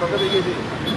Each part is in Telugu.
তাদের এগিয়ে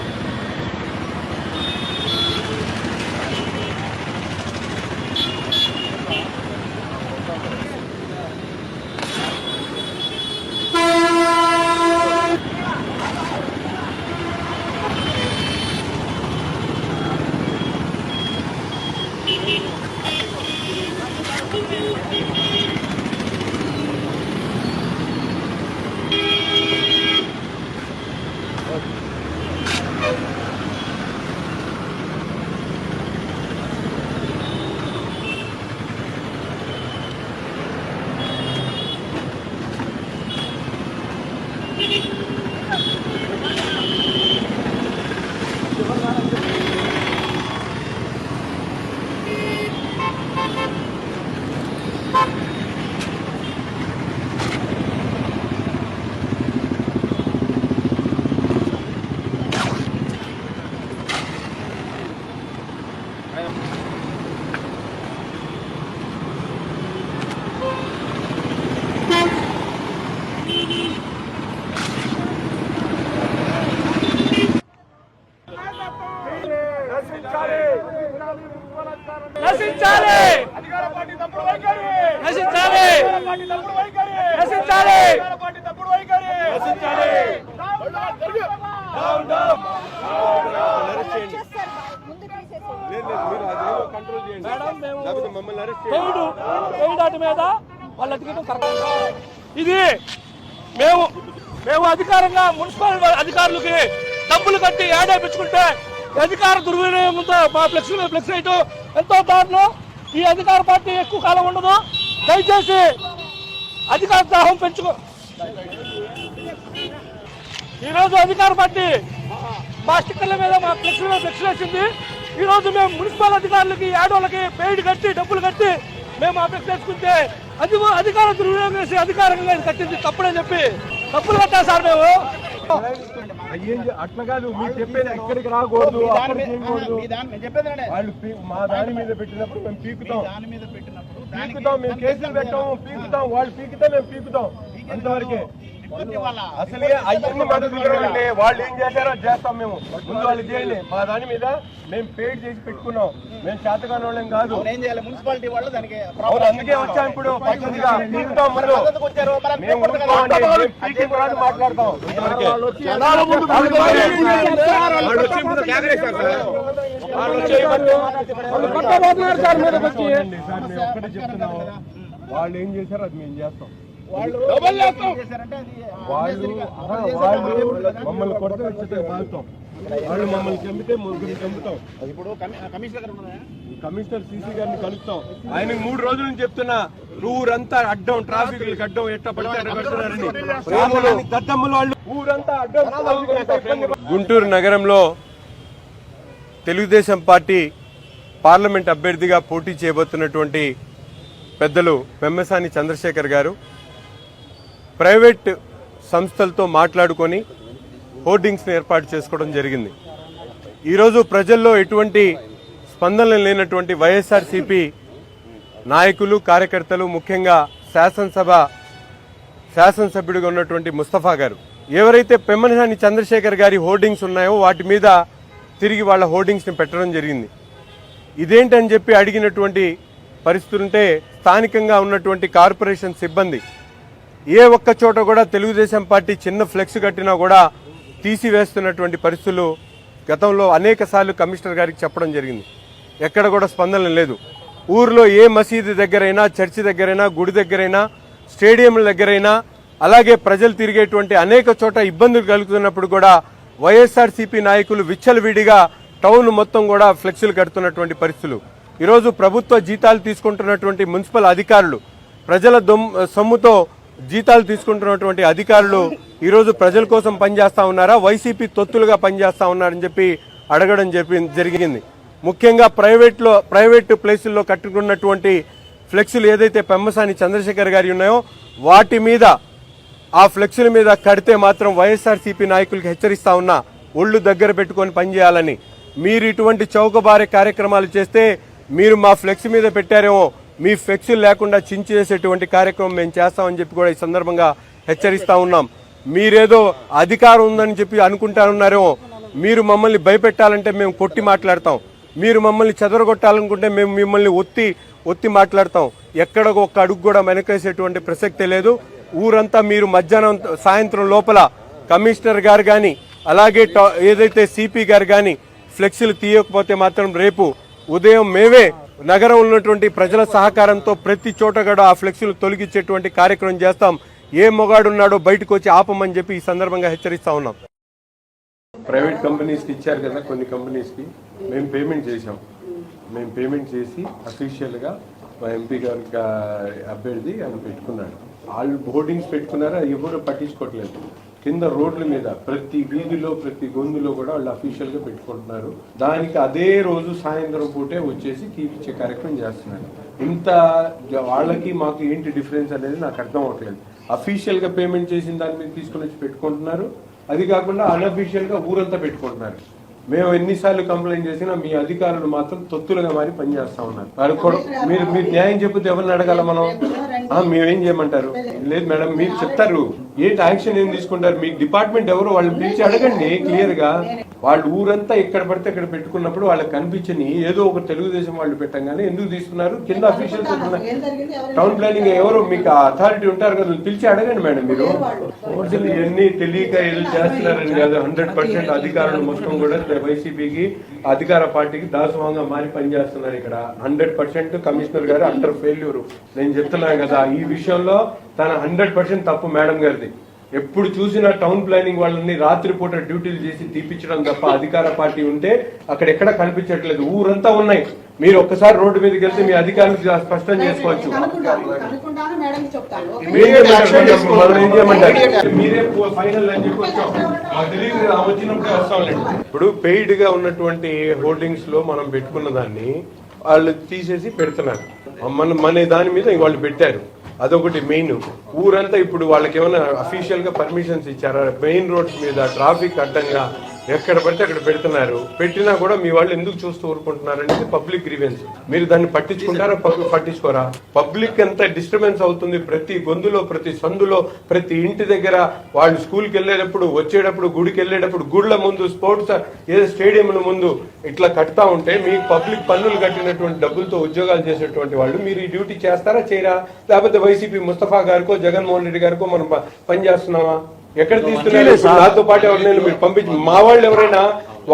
అధికారంగా మున్సిపల్ అధికారులకి డబ్బులు కట్టి ఏడాపించుకుంటే అధికార దుర్వినియోగంతో మా ఫ్లెక్స్ ఫ్లెక్స్ వేయటం ఎంతో దారుణం. ఈ అధికార పార్టీ ఎక్కువ కాలం ఉండదు. దయచేసి అధికార దాహం పెంచుకో. ఈరోజు అధికార పార్టీ మా స్టిక్కర్ల మీద మా ఫ్లెక్స్ మీద ఫ్లెక్స్ వేసింది. ఈ రోజు మేము మున్సిపల్ అధికారులకి ఆడోళ్ళకి పెయిడ్ కట్టి డబ్బులు కట్టి మేము ఆ ఫ్లెక్స్ వేసుకుంటే అది అధికార దుర్వినియోగం చేసి అధికారంగా కట్టింది తప్పుడని చెప్పి డబ్బులు కట్టా సార్ మేము. అయ్యేం చే- అట్లా కాదు మీరు చెప్పేది ఎక్కడికి రాకూడదు వాళ్ళు మా దాని మీద పెట్టినప్పుడు మేము పీకుతాం. పీకుతాం మేము కేసులు పెట్టాము పీకుతాం. వాళ్ళు పీకితే మేము పీకుతాం. అంతవరకే. అసలే అవన్నీ మద్దతు ఇవ్వమంటే వాళ్ళు ఏం చేశారో చేస్తాం మేము ముందు వాళ్ళు చేయండి మా దాని మీద మేము పేడ్ చేసి పెట్టుకున్నాం మేము చేతగాని వాళ్ళం కాదు మున్సిపాలిటీ వాళ్ళు దానికి అందుకే వచ్చాం ఇప్పుడు మాట్లాడతాం వాళ్ళు ఏం చేశారో అది మేము చేస్తాం వాళ్ళు ఆహా, వాళ్ళు మమ్మల్ని కొడితే వచ్చి బాగుతాం వాళ్ళు మమ్మల్ని చంపితే ముగ్గురు చంపుతాం. ఇప్పుడు కమిషనర్ సీసీ గారిని కలుస్తాం. ఆయన మూడు రోజుల నుంచి చెప్తున్నా ఊరంతా అడ్డం ట్రాఫిక్ అడ్డం ఎట్ట పడితే అట్ట పెడుతున్నారని రాములని దద్దమ్మల వాళ్ళు ఊరంతా అడ్డం గుంటూరు నగరంలో తెలుగుదేశం పార్టీ పార్లమెంట్ అభ్యర్థిగా పోటీ చేయబోతున్నటువంటి పెద్దలు పెమ్మసాని చంద్రశేఖర్ గారు ప్రైవేట్ సంస్థలతో మాట్లాడుకొని హోర్డింగ్స్ని ఏర్పాటు చేసుకోవడం జరిగింది. ఈరోజు ప్రజల్లో ఎటువంటి స్పందన లేనటువంటి వైఎస్ఆర్సీపీ నాయకులు కార్యకర్తలు ముఖ్యంగా శాసనసభ శాసనసభ్యుడిగా ఉన్నటువంటి ముస్తఫా గారు. ఎవరైతే పెమ్మనసాని చంద్రశేఖర్ గారి హోర్డింగ్స్ ఉన్నాయో వాటి మీద తిరిగి వాళ్ళ హోర్డింగ్స్ని పెట్టడం జరిగింది. ఇదేంటని చెప్పి అడిగినటువంటి పరిస్థితులుంటే స్థానికంగా ఉన్నటువంటి కార్పొరేషన్ సిబ్బంది ఏ ఒక్క చోట కూడా తెలుగుదేశం పార్టీ చిన్న ఫ్లెక్స్ కట్టినా కూడా తీసివేస్తున్నటువంటి పరిస్థితులు గతంలో అనేక సార్లు కమిషనర్ గారికి చెప్పడం జరిగింది. ఎక్కడ కూడా స్పందన లేదు. ఊర్లో ఏ మసీదు దగ్గరైనా చర్చి దగ్గరైనా గుడి దగ్గరైనా స్టేడియంల దగ్గరైనా అలాగే ప్రజలు తిరిగేటువంటి అనేక చోట ఇబ్బందులు కలుగుతున్నప్పుడు కూడా వైఎస్ఆర్సీపీ నాయకులు విచ్చలవిడిగా టౌన్ మొత్తం కూడా ఫ్లెక్సీలు కడుతున్నటువంటి పరిస్థితులు. ఈరోజు ప్రభుత్వ జీతాలు తీసుకుంటున్నటువంటి మున్సిపల్ అధికారులు ప్రజల దొమ్- సొమ్ముతో జీతాలు తీసుకుంటున్నటువంటి అధికారులు ఈరోజు ప్రజల కోసం పనిచేస్తా ఉన్నారా? వైసీపీ తొత్తులుగా పనిచేస్తా ఉన్నారని చెప్పి అడగడం చెప్పి జరిగింది. ముఖ్యంగా ప్రైవేట్లో ప్రైవేట్ ప్లేసుల్లో కట్టుకున్నటువంటి ఫ్లెక్సులు ఏదైతే పెమ్మసాని చంద్రశేఖర్ గారి ఉన్నాయో వాటి మీద ఆ ఫ్లెక్సుల మీద కడితే మాత్రం వైఎస్ఆర్సీపీ నాయకులకు హెచ్చరిస్తా ఉన్నా ఒళ్ళు దగ్గర పెట్టుకొని పనిచేయాలని. మీరు ఇటువంటి చౌకబారే కార్యక్రమాలు చేస్తే మీరు మా ఫ్లెక్స్ మీద పెట్టారేమో మీ ఫ్లెక్సీలు లేకుండా చించేసేటువంటి కార్యక్రమం మేము చేస్తామని చెప్పి కూడా ఈ సందర్భంగా హెచ్చరిస్తా ఉన్నాం. మీరేదో అధికారం ఉందని చెప్పి అనుకుంటానున్నారేమో మీరు మమ్మల్ని భయపెట్టాలంటే మేము కొట్టి మాట్లాడతాం. మీరు మమ్మల్ని చెదరగొట్టాలనుకుంటే మేము మిమ్మల్ని ఒత్తి ఒత్తి మాట్లాడతాం. ఎక్కడ ఒక్క అడుగు కూడా వెనకేసేటువంటి ప్రసక్తే లేదు. ఊరంతా మీరు మధ్యాహ్నం సాయంత్రం లోపల కమిషనర్ గారు కానీ అలాగే టా- ఏదైతే సిపి గారు కానీ ఫ్లెక్సీలు తీయకపోతే మాత్రం రేపు ఉదయం మేమే నగరం ఉన్నటువంటి ప్రజల సహకారంతో ప్రతి చోట కూడా ఆ ఫ్లెక్సీలు తొలగించేటువంటి కార్యక్రమం చేస్తాం. ఏ మొగాడున్నాడో బయటకు వచ్చి ఆపమని చెప్పి ఈ సందర్భంగా హెచ్చరిస్తా ఉన్నాం. ప్రైవేట్ కంపెనీస్కి ఇచ్చారు కదా కొన్ని కంపెనీస్కి మేము పేమెంట్ చేసాం మేము పేమెంట్ చేసి అఫీషియల్గా మా ఎంపీ గారి అభ్యర్థి ఆయన పెట్టుకున్నాడు. వాళ్ళు హోర్డింగ్స్ పెట్టుకున్నారు? అది ఎవరు పట్టించుకోవట్లేదు. కింద రోడ్ల మీద ప్రతి వీధిలో ప్రతి గొంతులో కూడా వాళ్ళు అఫీషియల్గా పెట్టుకుంటున్నారు. దానికి అదే రోజు సాయంత్రం పూటే వచ్చేసి కీపిచ్చే కార్యక్రమం చేస్తున్నారు. ఇంత వాళ్ళకి మాకు ఏంటి డిఫరెన్స్ అనేది నాకు అర్థం అవ్వట్లేదు అఫీషియల్గా పేమెంట్ చేసిన దాని మీద తీసుకుని వచ్చి పెట్టుకుంటున్నారు. అది కాకుండా అన్అఫీషియల్గా ఊరంతా పెట్టుకుంటున్నారు. మేము ఎన్నిసార్లు కంప్లైంట్ చేసినా మీ అధికారులు మాత్రం తొత్తులుగా మారి పనిచేస్తా ఉన్నారు. వారు కూడా మీరు మీరు న్యాయం చెప్పితే ఎవరిని అడగాల మనం? మేమేం చేయమంటారు? లేదు మేడం మీరు చెప్తారు. ఏంటి యాక్షన్ ఏం తీసుకుంటారు? మీ డిపార్ట్మెంట్ ఎవరు వాళ్ళు పిలిచి అడగండి క్లియర్గా. వాళ్ళు ఊరంతా ఎక్కడ పడితే అక్కడ పెట్టుకున్నప్పుడు వాళ్ళకి కనిపించని ఏదో ఒక తెలుగుదేశం వాళ్ళు పెట్టంగానే ఎందుకు తీసుకున్నారు? కింద అఫీషియల్స్ టౌన్ ప్లానింగ్ ఎవరు మీకు అథారిటీ ఉంటారు కదా పిలిచి అడగండి మేడం మీరు. అసలు ఇవన్నీ తెలియక ఏదో చేస్తున్నారని కాదు హండ్రెడ్ పర్సెంట్ అధికారులు మొత్తం కూడా వైసీపీకి అధికార పార్టీకి దాసవంగా మారి పనిచేస్తున్నారు ఇక్కడ. హండ్రెడ్ పర్సెంట్ కమిషనర్ గారు అండర్ ఫెయిల్యూర్ నేను చెప్తున్నాను కదా ఈ విషయంలో తన హండ్రెడ్ పర్సెంట్ తప్పు మేడం గారిది. ఎప్పుడు చూసినా టౌన్ ప్లానింగ్ వాళ్ళని రాత్రిపూట డ్యూటీలు చేసి తీపించడం తప్ప అధికార పార్టీ ఉంటే అక్కడ ఎక్కడ కనిపించట్లేదు. ఊరంతా ఉన్నాయి. మీరు ఒక్కసారి రోడ్డు మీదకి వెళ్తే మీ అధికారులు స్పష్టం చేసుకోవచ్చు. మీరే ఫైనల్ అని చెప్పి వచ్చాం. మాకు తెలియదు కదా, ఆమె వచ్చినప్పుడే వస్తాంలేండి. ఇప్పుడు పెయిడ్గా ఉన్నటువంటి హోర్డింగ్స్లో మనం పెట్టుకున్న దాన్ని వాళ్ళు తీసేసి పెడుతున్నారు. మన మన దాని మీద వాళ్ళు పెట్టారు. అదొకటి మెయిన్. ఊరంతా ఇప్పుడు వాళ్ళకి ఏమైనా అఫీషియల్గా పర్మిషన్స్ ఇచ్చారా? మెయిన్ రోడ్స్ మీద ట్రాఫిక్ అడ్డంగా ఎక్కడ పడితే అక్కడ పెడుతున్నారు. పెట్టినా కూడా మీ వాళ్ళు ఎందుకు చూస్తూ ఊరుకుంటున్నారు అనేది పబ్లిక్ గ్రీవెన్స్. మీరు దాన్ని పట్టించుకుంటారా పబ్లిక్ పట్టించుకోరా? పబ్లిక్ ఎంత డిస్టర్బెన్స్ అవుతుంది ప్రతి గొంతులో ప్రతి సందులో ప్రతి ఇంటి దగ్గర. వాళ్ళు స్కూల్కి వెళ్ళేటప్పుడు వచ్చేటప్పుడు గుడికి వెళ్ళేటప్పుడు గుళ్ళ ముందు స్పోర్ట్స్ ఏదో స్టేడియంల ముందు ఇట్లా కడతా ఉంటే మీకు పబ్లిక్ పన్నులు కట్టినటువంటి డబ్బులతో ఉద్యోగాలు చేసేటువంటి వాళ్ళు మీరు ఈ డ్యూటీ చేస్తారా చేయరా? లేకపోతే వైసీపీ ముస్తఫా గారికో జగన్మోహన్ రెడ్డి గారికో మనం పనిచేస్తున్నామా పని చేస్తున్నామా? ఎక్కడ తీస్తున్నారు ఇప్పుడు నాతో పాటు ఎవరినైనా మీరు పంపించి మా వాళ్ళు ఎవరైనా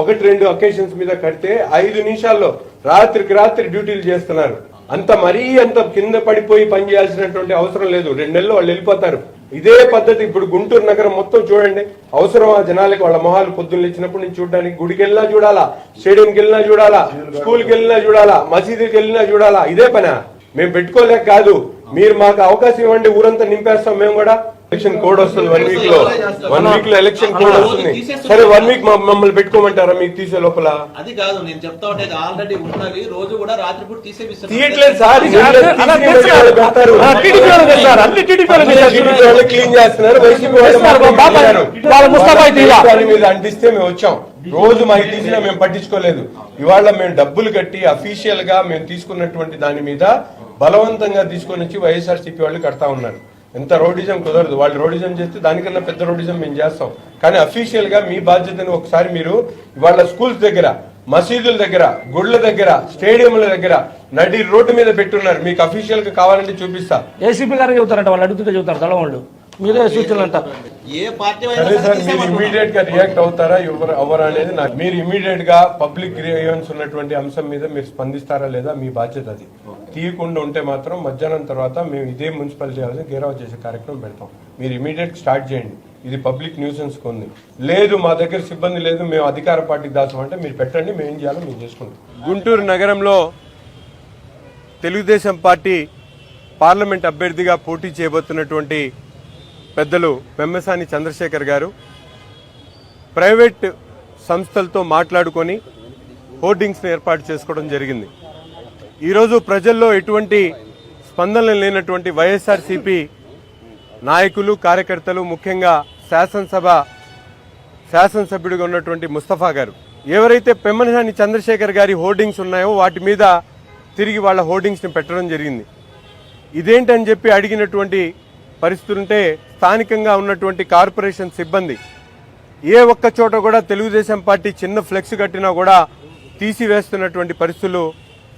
ఒకటి రెండు అకేషన్స్ మీద కడితే ఐదు నిమిషాల్లో రాత్రికి రాత్రి డ్యూటీలు చేస్తున్నారు. అంత మరీ అంత కింద పడిపోయి పని చేయాల్సినటువంటి అవసరం లేదు. రెండు నెలలు వాళ్ళు వెళ్ళిపోతారు. ఇదే పద్ధతి ఇప్పుడు గుంటూరు నగరం మొత్తం చూడండి. అవసరమా? జనాలకి వాళ్ళ మొహాలు పొద్దున్న ఇచ్చినప్పుడు నుంచి చూడడానికి గుడికి వెళ్ళినా చూడాలా? స్టేడియంకి వెళ్ళినా చూడాలా? స్కూల్కి వెళ్ళినా చూడాలా? మసీదుకి వెళ్ళినా చూడాలా? ఇదే పనా? మేము పెట్టుకోలేక కాదు. మీరు మాకు అవకాశం ఇవ్వండి. ఊరంతా నింపేస్తాం మేము కూడా. ఎలక్షన్ కోడ్ వస్తుంది వన్ వీక్లో. వన్ వీక్లో ఎలక్షన్ కోడ్ వస్తుంది. సరే వన్ వీక్ మమ్మల్ని పెట్టుకోమంటారా మీకు తీసే లోపల? అది కాదు నేను చెప్తా ఉంటే ఆల్రెడీ ఉన్నది రోజు కూడా రాత్రిపూట తీయట్లేదు సార్. అన్ని. క్లీన్ చేస్తున్నారు. వైసీపీ వాళ్ళు మీద అంటిస్తే మేము వచ్చాం. రోజు మాకు తీసినా మేము పట్టించుకోలేదు. ఇవాళ మేము డబ్బులు కట్టి అఫీషియల్గా మేము తీసుకున్నటువంటి దాని మీద బలవంతంగా తీసుకొని వచ్చి వైఎస్ఆర్ సిపి వాళ్ళు కడతా ఉన్నారు. ఎంత రోడిజం కుదరదు. వాళ్ళు రోడిజం చేస్తే దానికన్నా పెద్ద రోడిజం మేము చేస్తాం. కానీ అఫీషియల్గా మీ బాధ్యతను ఒకసారి మీరు ఇవాళ స్కూల్స్ దగ్గర మసీదుల దగ్గర గుళ్ళ దగ్గర స్టేడియంల దగ్గర నడి రోడ్డు మీద పెట్టున్నారు. మీకు అఫీషియల్గా కావాలంటే చూపిస్తా. ఏసీపీ గారు చెబుతారంట వాళ్ళు అడుగుతుంటే చెబుతారు తల వాళ్ళు. మీరే సరే సార్ మీరు ఇమీడియట్గా రియాక్ట్ అవుతారా ఎవరు అనేది నాకు మీరు ఇమీడియట్గా పబ్లిక్ గ్రీవెన్స్ ఉన్నటువంటి అంశం మీద మీరు స్పందిస్తారా లేదా? మీ బాధ్యత అది. తీయకుండా ఉంటే మాత్రం మధ్యాహ్నం తర్వాత మేము ఇదే మున్సిపాలిటీ హౌస్ గేరావ్ చేసే కార్యక్రమం పెడతాం. మీరు ఇమీడియట్ స్టార్ట్ చేయండి. ఇది పబ్లిక్ న్యూసెన్స్ ఉంది లేదు మా దగ్గర సిబ్బంది లేదు మేము అధికార పార్టీకి దాసం అంటే మీరు పెట్టండి మేము ఏం చేయాలో మేము చేసుకుంటాం. గుంటూరు నగరంలో తెలుగుదేశం పార్టీ పార్లమెంట్ అభ్యర్థిగా పోటీ చేయబోతున్నటువంటి పెద్దలు పెమ్మసాని చంద్రశేఖర్ గారు ప్రైవేట్ సంస్థలతో మాట్లాడుకొని హోర్డింగ్స్ని ఏర్పాటు చేసుకోవడం జరిగింది. ఈరోజు ప్రజల్లో ఎటువంటి స్పందన లేనటువంటి వైఎస్ఆర్సీపీ నాయకులు కార్యకర్తలు ముఖ్యంగా శాసనసభ శాసనసభ్యుడిగా ఉన్నటువంటి ముస్తఫా గారు. ఎవరైతే పెమ్మనసాని చంద్రశేఖర్ గారి హోర్డింగ్స్ ఉన్నాయో వాటి మీద తిరిగి వాళ్ళ హోర్డింగ్స్ని పెట్టడం జరిగింది. ఇదేంటని చెప్పి అడిగినటువంటి పరిస్థితులుంటే స్థానికంగా ఉన్నటువంటి కార్పొరేషన్ సిబ్బంది ఏ ఒక్క చోట కూడా తెలుగుదేశం పార్టీ చిన్న ఫ్లెక్స్ కట్టినా కూడా తీసివేస్తున్నటువంటి పరిస్థితులు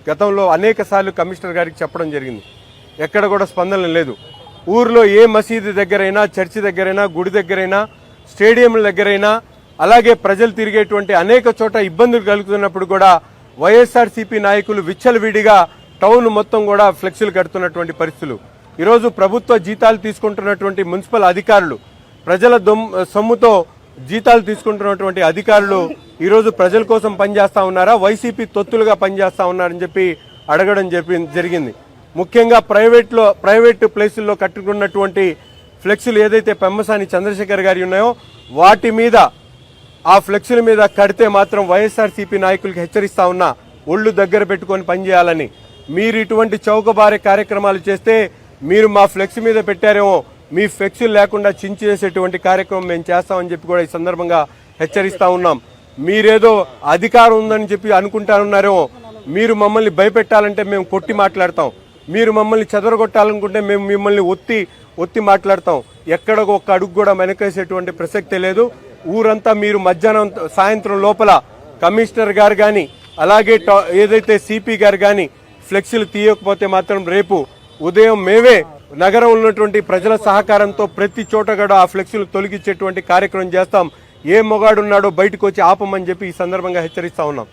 గతంలో అనేక సార్లు కమిషనర్ గారికి చెప్పడం జరిగింది. ఎక్కడ కూడా స్పందన లేదు. ఊర్లో ఏ మసీదు దగ్గరైనా చర్చి దగ్గరైనా గుడి దగ్గరైనా స్టేడియంల దగ్గరైనా అలాగే ప్రజలు తిరిగేటువంటి అనేక చోట ఇబ్బందులు కలుగుతున్నప్పుడు కూడా వైఎస్ఆర్సీపీ నాయకులు విచ్చలవిడిగా టౌన్ మొత్తం కూడా ఫ్లెక్సీలు కడుతున్నటువంటి పరిస్థితులు. ఈరోజు ప్రభుత్వ జీతాలు తీసుకుంటున్నటువంటి మున్సిపల్ అధికారులు ప్రజల దొమ్- సొమ్ముతో జీతాలు తీసుకుంటున్నటువంటి అధికారులు ఈరోజు ప్రజల కోసం పనిచేస్తా ఉన్నారా? వైసీపీ తొత్తులుగా పనిచేస్తా ఉన్నారని చెప్పి అడగడం చెప్పి జరిగింది. ముఖ్యంగా ప్రైవేట్లో ప్రైవేట్ ప్లేసుల్లో కట్టుకున్నటువంటి ఫ్లెక్సులు ఏదైతే పెమ్మసాని చంద్రశేఖర్ గారి ఉన్నాయో వాటి మీద ఆ ఫ్లెక్సుల మీద కడితే మాత్రం వైఎస్ఆర్సీపీ నాయకులకి హెచ్చరిస్తా ఉన్నా ఒళ్ళు దగ్గర పెట్టుకొని పనిచేయాలని. మీరు ఇటువంటి చౌకబారే కార్యక్రమాలు చేస్తే మీరు మా ఫ్లెక్స్ మీద పెట్టారేమో మీ ఫ్లెక్సీలు లేకుండా చించేసేటువంటి కార్యక్రమం మేము చేస్తామని చెప్పి కూడా ఈ సందర్భంగా హెచ్చరిస్తా ఉన్నాం. మీరేదో అధికారం ఉందని చెప్పి అనుకుంటానున్నారేమో మీరు మమ్మల్ని భయపెట్టాలంటే మేము కొట్టి మాట్లాడతాం. మీరు మమ్మల్ని చెదరగొట్టాలనుకుంటే మేము మిమ్మల్ని ఒత్తి ఒత్తి మాట్లాడతాం. ఎక్కడ ఒక్క అడుగు కూడా వెనకేసేటువంటి ప్రసక్తే లేదు. ఊరంతా మీరు మధ్యాహ్నం సాయంత్రం లోపల కమిషనర్ గారు కానీ అలాగే టా- ఏదైతే సిపి గారు కానీ ఫ్లెక్సీలు తీయకపోతే మాత్రం రేపు ఉదయం మేమే నగరం ఉన్నటువంటి ప్రజల సహకారంతో ప్రతి చోట కూడా ఆ ఫ్లెక్సీలు తొలగించేటువంటి కార్యక్రమం చేస్తాం. ఏ మొగాడున్నాడో బయటకు వచ్చి ఆపమని చెప్పి ఈ సందర్భంగా హెచ్చరిస్తా ఉన్నాం.